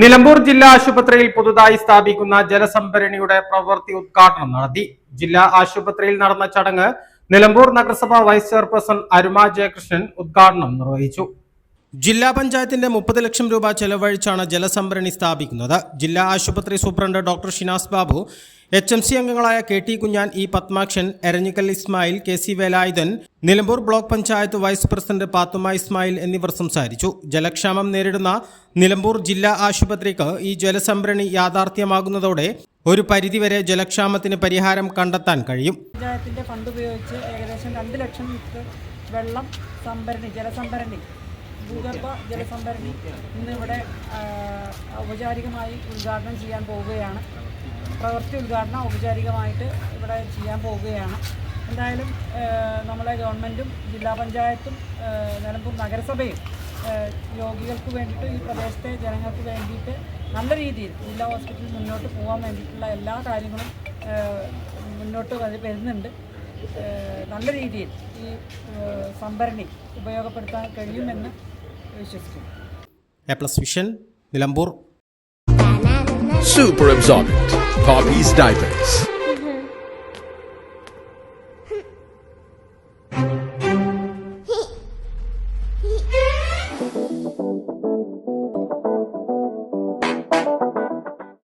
നിലമ്പൂർ ജില്ലാ ആശുപത്രിയിൽ പുതുതായി സ്ഥാപിക്കുന്ന ജലസംഭരണിയുടെ പ്രവൃത്തി ഉദ്ഘാടനം നടത്തി. ജില്ലാ ആശുപത്രിയിൽ നടന്ന ചടങ്ങ് നിലമ്പൂർ നഗരസഭാ വൈസ് ചെയർപേഴ്സൺ അരുമ ജയകൃഷ്ണൻ ഉദ്ഘാടനം നിർവഹിച്ചു. ജില്ലാ പഞ്ചായത്തിന്റെ മുപ്പത് ലക്ഷം രൂപ ചെലവഴിച്ചാണ് ജലസംഭരണി സ്ഥാപിക്കുന്നത്. ജില്ലാ ആശുപത്രി superintendent doctor Shinas Babu H M C അംഗങ്ങളായ K T Kunhan E Padmakshan Eranhikkal Ismail K C Velayudhan Nilambur block panchayat vice president Pathuma Ismail എന്നിവർ സംസാരിച്ചു. ജലക്ഷാമം നേരിടുന്ന നിലമ്പൂർ ജില്ലാ ആശുപത്രിക്ക് ഈ ജലസംഭരണി യാഥാർത്ഥ്യമാകുന്നതോടെ ഒരു പരിധിവരെ ജലക്ഷാമത്തിന് പരിഹാരം കണ്ടെത്താൻ കഴിയും. പഞ്ചായത്തിന്റെ ഫണ്ട് ഉപയോഗിച്ച് ഏകദേശം രണ്ട് ലക്ഷം വെള്ളം സംഭരണി ജലസംഭരണി ഭൂഗർഭ ജലസംഭരണി ഇന്ന് ഇവിടെ ആ, ഔപചാരികമായി ഉദ്ഘാടനം ചെയ്യാൻ പോവുകയാണ്. പ്രവൃത്തി ഉദ്ഘാടനം ഔപചാരികമായിട്ട് ഇവിടെ ചെയ്യാൻ പോവുകയാണ്. എന്തായാലും നമ്മളെ ഗവൺമെന്റും ജില്ലാ പഞ്ചായത്തും നിലമ്പൂർ നഗരസഭയും രോഗികൾക്ക് വേണ്ടിയിട്ട് ഈ പ്രദേശത്തെ ജനങ്ങൾക്ക് വേണ്ടിയിട്ട് നല്ല രീതിയിൽ ജില്ലാ ഹോസ്പിറ്റലിൽ മുന്നോട്ട് പോകാൻ വേണ്ടിയിട്ടുള്ള എല്ലാ കാര്യങ്ങളും മുന്നോട്ട് വരുന്നുണ്ട്. നല്ല രീതിയിൽ ഈ സംഭരണി ഉപയോഗപ്പെടുത്താൻ കഴിയുമെന്ന് വിശ്വസിക്കുന്നു A plus vision Nilambur Super absorbent. Poppy's diapers.